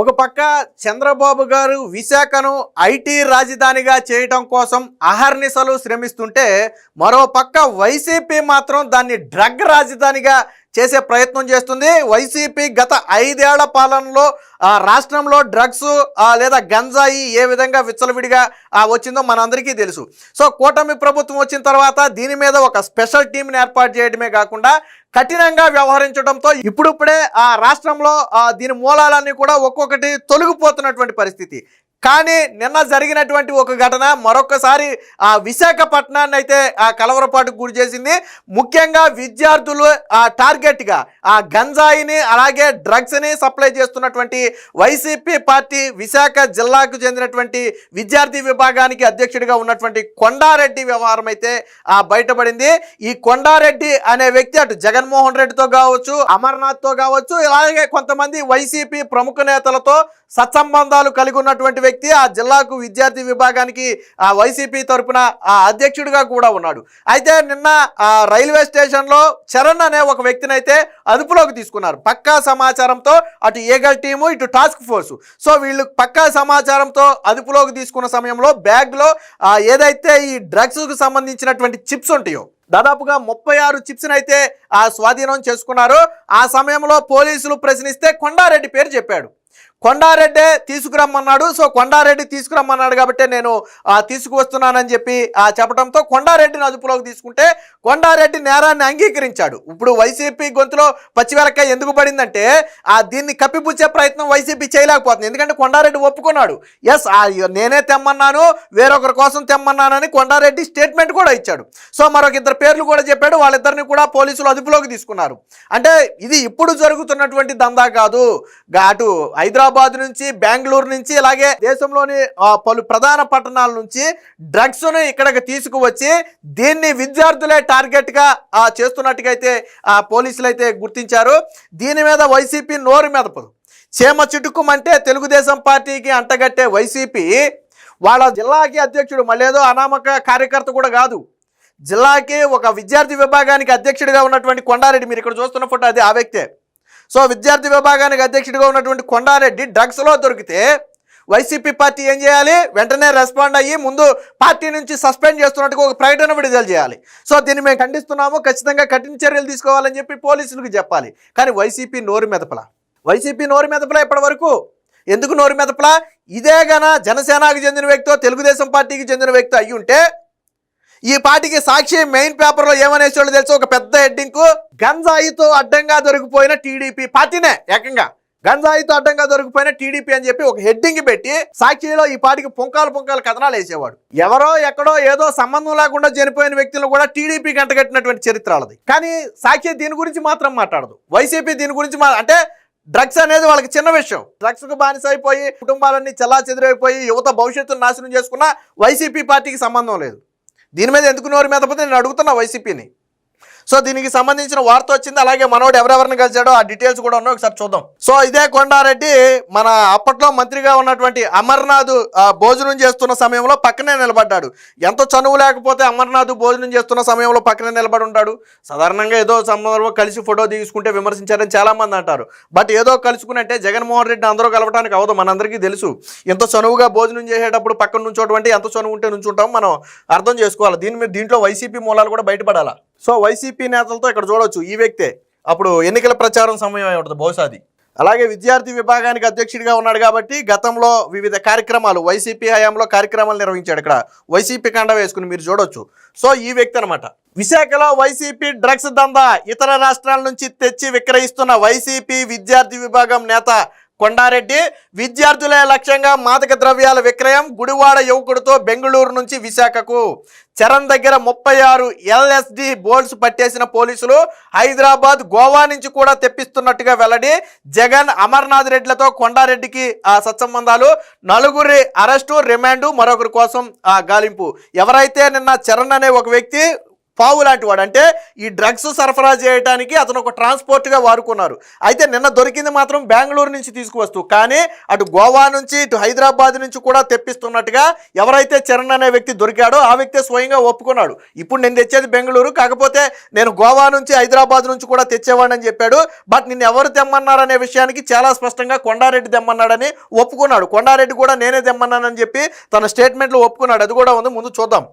ఒక పక్క చంద్రబాబు గారు విశాఖను ఐటీ రాజధానిగా చేయటం కోసం అహర్నిశలు శ్రమిస్తుంటే మరో పక్క వైసీపీ మాత్రం దాన్ని డ్రగ్ రాజధానిగా చేసే ప్రయత్నం చేస్తుంది. వైసీపీ గత ఐదేళ్ళ పాలనలో రాష్ట్రంలో డ్రగ్స్ లేదా గంజాయి ఏ విధంగా విచ్చలవిడిగా వచ్చిందో మనందరికీ తెలుసు. సో కూటమి ప్రభుత్వం వచ్చిన తర్వాత దీని మీద ఒక స్పెషల్ టీంని ఏర్పాటు చేయడమే కాకుండా కఠినంగా వ్యవహరించడంతో ఇప్పుడిప్పుడే ఆ రాష్ట్రంలో దీని మూలాలన్నీ కూడా ఒక్కొక్కటి తొలగిపోతున్నటువంటి పరిస్థితి. కానీ నిన్న జరిగినటువంటి ఒక ఘటన మరొకసారి ఆ విశాఖపట్నాన్ని అయితే ఆ కలవరపాటుకు గురి చేసింది. ముఖ్యంగా విద్యార్థులు ఆ టార్గెట్గా ఆ గంజాయిని అలాగే డ్రగ్స్ని సప్లై చేస్తున్నటువంటి వైసీపీ పార్టీ విశాఖ జిల్లాకు చెందినటువంటి విద్యార్థి విభాగానికి అధ్యక్షుడిగా ఉన్నటువంటి కొండారెడ్డి వ్యవహారం అయితే ఆ బయటపడింది. ఈ కొండారెడ్డి అనే వ్యక్తి అటు జగన్మోహన్ రెడ్డితో కావచ్చు అమర్నాథ్తో కావచ్చు అలాగే కొంతమంది వైసీపీ ప్రముఖ నేతలతో సత్సంబంధాలు కలిగి ఉన్నటువంటి వ్యక్తి ఆ జిల్లాకు విద్యార్థి విభాగానికి ఆ వైసీపీ తరఫున ఆ అధ్యక్షుడిగా కూడా ఉన్నాడు. అయితే నిన్న ఆ రైల్వే స్టేషన్లో చరణ్ అనే ఒక వ్యక్తిని అయితే అదుపులోకి తీసుకున్నారు. పక్కా సమాచారంతో అటు ఏగల్ టీము ఇటు టాస్క్ ఫోర్స్. సో వీళ్ళు పక్కా సమాచారంతో అదుపులోకి తీసుకున్న సమయంలో బ్యాగ్లో ఏదైతే ఈ డ్రగ్స్కు సంబంధించినటువంటి చిప్స్ ఉంటాయో దాదాపుగా ముప్పై ఆరు చిప్స్ని అయితే ఆ స్వాధీనం చేసుకున్నారు. ఆ సమయంలో పోలీసులు ప్రశ్నిస్తే కొండారెడ్డి పేరు చెప్పాడు. కొండారెడ్డే తీసుకురమ్మన్నాడు. సో కొండారెడ్డి తీసుకురమ్మన్నాడు కాబట్టి నేను తీసుకువస్తున్నానని చెప్పి ఆ, చెప్పడంతో కొండారెడ్డిని అదుపులోకి తీసుకుంటే కొండారెడ్డి నేరాన్ని అంగీకరించాడు. ఇప్పుడు వైసీపీ గొంతులో పచ్చివెలకాయ ఎందుకు పడిందంటే ఆ దీన్ని కప్పిపుచ్చే ప్రయత్నం వైసీపీ చేయలేకపోతుంది. ఎందుకంటే కొండారెడ్డి ఒప్పుకున్నాడు. ఎస్ నేనే తెమ్మన్నాను వేరొకరి కోసం తెమ్మన్నానని కొండారెడ్డి స్టేట్మెంట్ కూడా ఇచ్చాడు. సో మరొక ఇద్దరు పేర్లు కూడా చెప్పాడు. వాళ్ళిద్దరిని కూడా పోలీసులు అదుపులోకి తీసుకున్నారు. అంటే ఇది ఇప్పుడు జరుగుతున్నటువంటి దందా కాదు. ఘాటు అటు హైదరాబాద్ నుంచి బెంగళూరు నుంచి అలాగే దేశంలోని పలు ప్రధాన పట్టణాల నుంచి డ్రగ్స్ను ఇక్కడికి తీసుకువచ్చి దీన్ని విద్యార్థులే టార్గెట్గా చేస్తున్నట్టుగైతే అయితే ఆ, పోలీసులు అయితే గుర్తించారు. దీని మీద వైసీపీ నోరు మెదపదు. చీమ చిటుకుమంటే తెలుగుదేశం పార్టీకి అంటగట్టే వైసీపీ. వాళ్ళ జిల్లాకి అధ్యక్షుడు మళ్ళేదో అనామక కార్యకర్త కూడా కాదు. జిల్లాకి ఒక విద్యార్థి విభాగానికి అధ్యక్షుడిగా ఉన్నటువంటి కొండారెడ్డి మీరు ఇక్కడ చూస్తున్న ఫోటో అది ఆ వ్యక్తే. సో విద్యార్థి విభాగానికి అధ్యక్షుడిగా ఉన్నటువంటి కొండారెడ్డి డ్రగ్స్లో దొరికితే వైసీపీ పార్టీ ఏం చేయాలి? వెంటనే రెస్పాండ్ అయ్యి ముందు పార్టీ నుంచి సస్పెండ్ చేస్తున్నట్టుగా ఒక ప్రకటన విడుదల చేయాలి. సో దీన్ని మేము ఖండిస్తున్నాము. ఖచ్చితంగా కఠిన చర్యలు తీసుకోవాలని చెప్పి పోలీసులకు చెప్పాలి. కానీ వైసీపీ నోరు మెదపల. వైసీపీ నోరు మెదపల ఇప్పటి వరకు ఎందుకు నోరు మెదపల? ఇదే గన జనసేనకు చెందిన వ్యక్తో తెలుగుదేశం పార్టీకి చెందిన వ్యక్తి అయ్యి ఉంటే ఈ పార్టీకి సాక్షి మెయిన్ పేపర్లో ఏమనేసేవాళ్ళు తెలుసు? ఒక పెద్ద హెడ్డింగ్ గంజాయితో అడ్డంగా దొరికిపోయిన టీడీపీ పార్టీనే. ఏకంగా గంజాయితో అడ్డంగా దొరికిపోయిన టీడీపీ అని చెప్పి ఒక హెడ్డింగ్ పెట్టి సాక్షిలో ఈ పార్టీకి పుంకాలు పుంకాలు కథనాలు వేసేవాడు. ఎవరో ఎక్కడో ఏదో సంబంధం లేకుండా చనిపోయిన వ్యక్తులు కూడా టీడీపీ గంటగట్టినటువంటి చరిత్ర కానీ సాక్షి దీని గురించి మాత్రం మాట్లాడదు. వైసీపీ దీని గురించి అంటే డ్రగ్స్ అనేది వాళ్ళకి చిన్న విషయం. డ్రగ్స్కు బానిస అయిపోయి కుటుంబాలన్నీ చెల్లా చెదిరైపోయి యువత భవిష్యత్తును నాశనం చేసుకున్న వైసీపీ పార్టీకి సంబంధం లేదు. దీని మీద ఎందుకు నోరు పోతే నేను అడుగుతున్నా వైసీపీని. సో దీనికి సంబంధించిన వార్త వచ్చింది అలాగే మనోడు ఎవరెవరిని కలిసాడో ఆ డీటెయిల్స్ కూడా ఉన్నాయి ఒకసారి చూద్దాం. సో ఇదే కొండారెడ్డి మన అప్పట్లో మంత్రిగా ఉన్నటువంటి అమర్నాథ్ ఆ, భోజనం చేస్తున్న సమయంలో పక్కనే నిలబడ్డాడు. ఎంత చనువు లేకపోతే అమర్నాథ్ భోజనం చేస్తున్న సమయంలో పక్కనే నిలబడి ఉంటాడు. సాధారణంగా ఏదో సందర్భంలో కలిసి ఫోటో తీసుకుంటే విమర్శించారని చాలామంది అంటారు. బట్ ఏదో కలుసుకున్నట్టే జగన్మోహన్ రెడ్డి అందరూ కలవడానికి అవదు మనందరికీ తెలుసు. ఎంత చనువుగా భోజనం చేసేటప్పుడు పక్కన నుంచోటువంటి ఎంత చనువు ఉంటే నుంచుంటాం మనం అర్థం చేసుకోవాలి. దీని మీద దీంట్లో వైసీపీ మూలాలు కూడా బయటపడాలా? సో వైసీపీ నేతలతో ఇక్కడ చూడొచ్చు ఈ వ్యక్తే. అప్పుడు ఎన్నికల ప్రచారం సమయం అయి ఉంటుంది బహుశా అది. అలాగే విద్యార్థి విభాగానికి అధ్యక్షుడిగా ఉన్నాడు కాబట్టి గతంలో వివిధ కార్యక్రమాలు వైసీపీ హయాంలో కార్యక్రమాలు నిర్వహించాడు ఇక్కడ. వైసీపీ కండ వేసుకుని మీరు చూడొచ్చు. సో ఈ వ్యక్తి అనమాట విశాఖలో వైసీపీ డ్రగ్స్ దందా ఇతర రాష్ట్రాల నుంచి తెచ్చి విక్రయిస్తున్న వైసీపీ విద్యార్థి విభాగం నేత కొండారెడ్డి విద్యార్థులే లక్ష్యంగా మాదక ద్రవ్యాల విక్రయం గుడివాడ యువకుడితో బెంగళూరు నుంచి విశాఖకు. చరణ్ దగ్గర ముప్పై ఆరు ఎల్ఎస్డి బోల్స్ పట్టేసిన పోలీసులు హైదరాబాద్ గోవా నుంచి కూడా తెప్పిస్తున్నట్టుగా వెల్లడి. జగన్ అమర్నాథ్ రెడ్లతో కొండారెడ్డికి ఆ సత్సంబంధాలు. నలుగురి అరెస్టు రిమాండు మరొకరి కోసం ఆ గాలింపు. ఎవరైతే నిన్న చరణ్ అనే ఒక వ్యక్తి పావు లాంటి వాడు. అంటే ఈ డ్రగ్స్ సరఫరా చేయడానికి అతను ఒక ట్రాన్స్పోర్ట్గా వాడుకున్నారు. అయితే నిన్న దొరికింది మాత్రం బెంగళూరు నుంచి తీసుకువస్తూ. కానీ అటు గోవా నుంచి ఇటు హైదరాబాద్ నుంచి కూడా తెప్పిస్తున్నట్టుగా ఎవరైతే చరణ్ అనే వ్యక్తి దొరికాడో ఆ వ్యక్తి స్వయంగా ఒప్పుకున్నాడు. ఇప్పుడు నేను తెచ్చేది బెంగళూరు కాకపోతే నేను గోవా నుంచి హైదరాబాద్ నుంచి కూడా తెచ్చేవాడని చెప్పాడు. బట్ నిన్ను ఎవరు తెమ్మన్నారనే విషయానికి చాలా స్పష్టంగా కొండారెడ్డి తెమ్మన్నాడని ఒప్పుకున్నాడు. కొండారెడ్డి కూడా నేనే తెమ్మన్నానని చెప్పి తన స్టేట్మెంట్లో ఒప్పుకున్నాడు. అది కూడా ఉంది. ముందు చూద్దాం.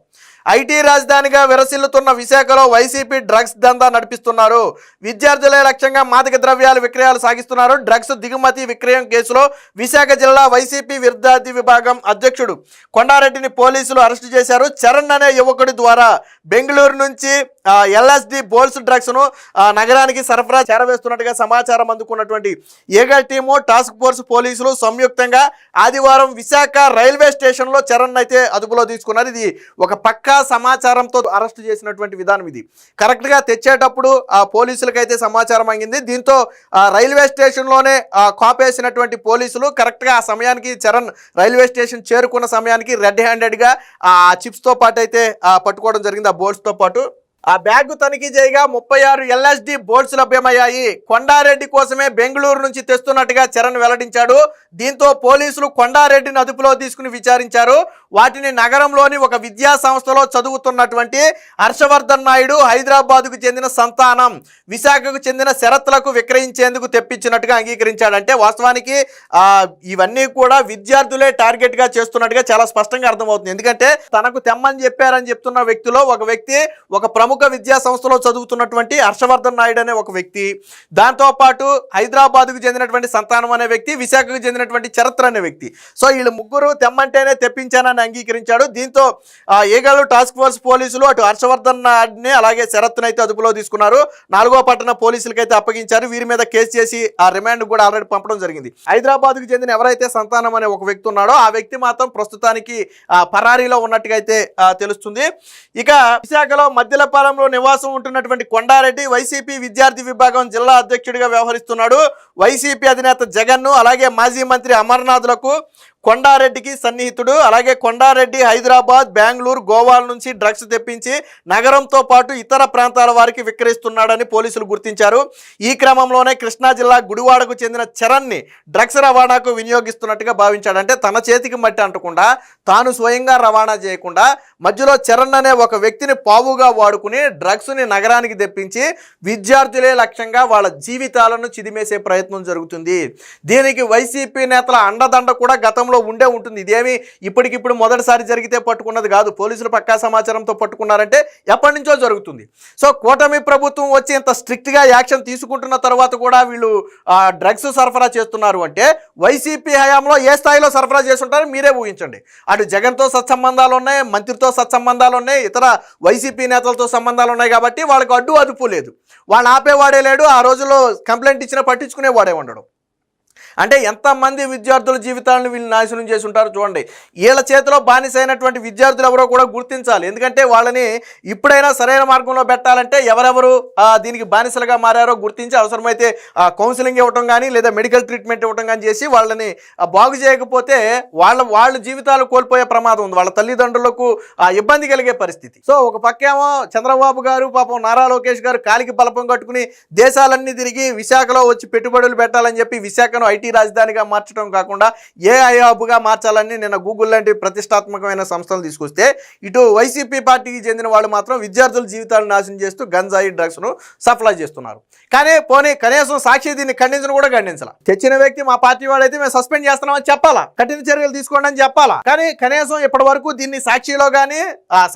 ఐటీ రాజధానిగా విరసిల్లుతున్న విశాఖలో వైసీపీ డ్రగ్స్ దందా నడిపిస్తున్నారు. విద్యార్థులే లక్ష్యంగా మాదక ద్రవ్యాలు విక్రయాలు సాగిస్తున్నారు. డ్రగ్స్ దిగుమతి విక్రయం కేసులో విశాఖ జిల్లా వైసీపీ విద్యార్థి విభాగం అధ్యక్షుడు కొండారెడ్డిని పోలీసులు అరెస్టు చేశారు. చరణ్ అనే యువకుడి ద్వారా బెంగళూరు నుంచి ఎల్ఎస్డి బోల్స్ డ్రగ్స్ను నగరానికి సరఫరా చేరవేస్తున్నట్టుగా సమాచారం అందుకున్నటువంటి ఏగల్ టీము టాస్క్ ఫోర్స్ పోలీసులు సంయుక్తంగా ఆదివారం విశాఖ రైల్వే స్టేషన్లో చరణ్ అయితే అదుపులో తీసుకున్నారు. ఇది ఒక పక్క సమాచారంతో అరెస్ట్ చేసినటువంటి విధానం ఇది. కరెక్ట్గా తెచ్చేటప్పుడు ఆ పోలీసులకైతే సమాచారం అందింది. దీంతో రైల్వే స్టేషన్లోనే కాపేసినటువంటి పోలీసులు కరెక్ట్గా ఆ సమయానికి చరణ్ రైల్వే స్టేషన్ చేరుకున్న సమయానికి రెడ్ హ్యాండెడ్గా ఆ చిప్స్తో పాటు అయితే పట్టుకోవడం జరిగింది. ఆ బోర్డ్స్తో పాటు ఆ బ్యాగ్ తనిఖీ చేయగా ముప్పై ఆరు ఎల్ఎస్డి బోర్డ్స్ లభ్యమయ్యాయి. కొండారెడ్డి కోసమే బెంగళూరు నుంచి తెస్తున్నట్టుగా చరణ్ వెల్లడించాడు. దీంతో పోలీసులు కొండారెడ్డిని అదుపులో తీసుకుని విచారించారు. వాటిని నగరంలోని ఒక విద్యా సంస్థలో చదువుతున్నటువంటి హర్షవర్ధన్ నాయుడు హైదరాబాద్కు చెందిన సంతానం విశాఖకు చెందిన షరత్లకు విక్రయించేందుకు తెప్పించినట్టుగా అంగీకరించాడు. అంటే వాస్తవానికి ఇవన్నీ కూడా విద్యార్థులే టార్గెట్గా చేస్తున్నట్టుగా చాలా స్పష్టంగా అర్థమవుతుంది. ఎందుకంటే తనకు తెమ్మని చెప్పారని చెప్తున్న వ్యక్తిలో ఒక వ్యక్తి ఒక ప్రముఖ విద్యా సంస్థలో చదువుతున్నటువంటి హర్షవర్ధన్ నాయుడు అనే ఒక వ్యక్తి దాంతోపాటు హైదరాబాద్కు చెందినటువంటి సంతానం అనే వ్యక్తి విశాఖకు చెందినటువంటి చరిత్ర అనే వ్యక్తి. సో వీళ్ళు ముగ్గురు తెమ్మంటేనే తెప్పించానని అంగీకరించాడు. దీంతో ఏగాలు టాస్క్ ఫోర్స్ పోలీసులు అటు హర్షవర్ధన్ నాయుడిని అలాగే శరత్ను అయితే అదుపులో తీసుకున్నారు. నాలుగో పట్టణ పోలీసులకి అయితే అప్పగించారు. వీరి మీద కేసు చేసి ఆ రిమాండ్ కూడా ఆల్రెడీ పంపడం జరిగింది. హైదరాబాద్కు చెందిన ఎవరైతే సంతానం అనే ఒక వ్యక్తి ఉన్నాడో ఆ వ్యక్తి మాత్రం ప్రస్తుతానికి పరారీలో ఉన్నట్టుగా అయితే తెలుస్తుంది. ఇక విశాఖలో మద్దిలపాలెంలో నివాసం ఉంటున్నటువంటి కొండారెడ్డి వైసీపీ విద్యార్థి విభాగం జిల్లా అధ్యక్షుడిగా వ్యవహరిస్తున్నాడు. వైసీపీ అధినేత జగన్ను అలాగే మాజీ మంత్రి అమర్నాథ్లకు కొండారెడ్డికి సన్నిహితుడు. అలాగే కొండారెడ్డి హైదరాబాద్ బెంగళూరు గోవాల నుంచి డ్రగ్స్ తెప్పించి నగరంతో పాటు ఇతర ప్రాంతాల వారికి విక్రయిస్తున్నాడని పోలీసులు గుర్తించారు. ఈ క్రమంలోనే కృష్ణా జిల్లా గుడివాడకు చెందిన చరణ్ని డ్రగ్స్ రవాణాకు వినియోగిస్తున్నట్టుగా భావించాడంటే తన చేతికి మట్టి అంటకుండా తాను స్వయంగా రవాణా చేయకుండా మధ్యలో చరణ్ అనే ఒక వ్యక్తిని పావుగా వాడుకుని డ్రగ్స్ని నగరానికి తెప్పించి విద్యార్థులే లక్ష్యంగా వాళ్ళ జీవితాలను చిదిమేసే ప్రయత్నం జరుగుతుంది. దీనికి వైసీపీ నేతల అండదండ కూడా గతంలో ఉండే ఉంటుంది. ఇదేమి ఇప్పటికిప్పుడు మొదటిసారి జరిగితే పట్టుకున్నది కాదు. పోలీసులు పక్కా సమాచారంతో పట్టుకున్నారంటే ఎప్పటి నుంచో జరుగుతుంది. సో కూటమి ప్రభుత్వం వచ్చి ఇంత స్ట్రిక్ట్గా యాక్షన్ తీసుకుంటున్న తర్వాత కూడా వీళ్ళు డ్రగ్స్ సరఫరా చేస్తున్నారు అంటే వైసీపీ హయాంలో ఏ స్థాయిలో సరఫరా చేస్తుంటారో మీరే ఊహించండి. అటు జగన్తో సత్సంబంధాలు ఉన్నాయి మంత్రితో సత్సంబంధాలు ఉన్నాయి ఇతర వైసీపీ నేతలతో సంబంధాలు ఉన్నాయి కాబట్టి వాళ్ళకి అడ్డు అదుపు లేదు. వాళ్ళు ఆపేవాడే లేడు ఆ రోజుల్లో కంప్లైంట్ ఇచ్చినా పట్టించుకునేవాడే ఉండడం. అంటే ఎంతమంది విద్యార్థుల జీవితాలను వీళ్ళు నాశనం చేసి ఉంటారు చూడండి. వీళ్ళ చేతిలో బానిసైనటువంటి విద్యార్థులు ఎవరో కూడా గుర్తించాలి. ఎందుకంటే వాళ్ళని ఇప్పుడైనా సరైన మార్గంలో పెట్టాలంటే ఎవరెవరు దీనికి బానిసలుగా మారారో గుర్తించి అవసరమైతే ఆ, కౌన్సిలింగ్ ఇవ్వటం కానీ లేదా మెడికల్ ట్రీట్మెంట్ ఇవ్వటం కానీ చేసి వాళ్ళని బాగు చేయకపోతే వాళ్ళ వాళ్ళ జీవితాలు కోల్పోయే ప్రమాదం ఉంది. వాళ్ళ తల్లిదండ్రులకు ఇబ్బంది కలిగే పరిస్థితి. సో ఒక పక్కేమో చంద్రబాబు గారు పాపం నారా లోకేష్ గారు కాలికి బలపం కట్టుకుని దేశాలన్నీ తిరిగి విశాఖలో వచ్చి పెట్టుబడులు పెట్టాలని చెప్పి విశాఖను ఐటీ రాజధానిగా మార్చడం కాకుండా ఏ హబ్గా మార్చాలని నిన్న గూగుల్ లాంటి ప్రతిష్టాత్మకమైన సంస్థలు తీసుకొస్తే ఇటు వైసీపీ పార్టీకి చెందిన వాళ్ళు మాత్రం విద్యార్థుల జీవితాలను నాశనం చేస్తూ గంజాయి డ్రగ్స్ను సప్లై చేస్తున్నారు. కానీ పోనీ కనీసం సాక్షి దీన్ని ఖండించడం కూడా ఖండించాల. తెచ్చిన వ్యక్తి మా పార్టీ వాడైతే మేము సస్పెండ్ చేస్తున్నామని చెప్పాలా? కఠిన చర్యలు తీసుకోండి అని చెప్పాలా? కానీ కనీసం ఇప్పటి వరకు దీన్ని సాక్షిలో కానీ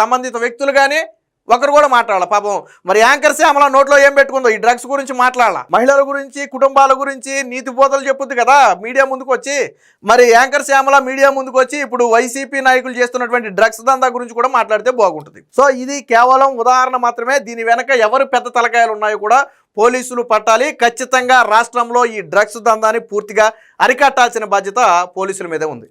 సంబంధిత వ్యక్తులు కానీ ఒకరు కూడా మాట్లాడాలి పాపం. మరి యాంకర్సే అమలా నోట్లో ఏం పెట్టుకుందో? ఈ డ్రగ్స్ గురించి మాట్లాడాల. మహిళల గురించి కుటుంబాల గురించి నీతి బోధలు చెప్పుద్ది కదా మీడియా ముందుకు వచ్చి మరి యాంకర్స్ అమలా మీడియా ముందుకు వచ్చి ఇప్పుడు వైసీపీ నాయకులు చేస్తున్నటువంటి డ్రగ్స్ దందా గురించి కూడా మాట్లాడితే బాగుంటుంది. సో ఇది కేవలం ఉదాహరణ మాత్రమే. దీని వెనక ఎవరు పెద్ద తలకాయలు ఉన్నాయో కూడా పోలీసులు పట్టాలి. ఖచ్చితంగా రాష్ట్రంలో ఈ డ్రగ్స్ దందాన్ని పూర్తిగా అరికట్టాల్సిన బాధ్యత పోలీసుల మీదే ఉంది.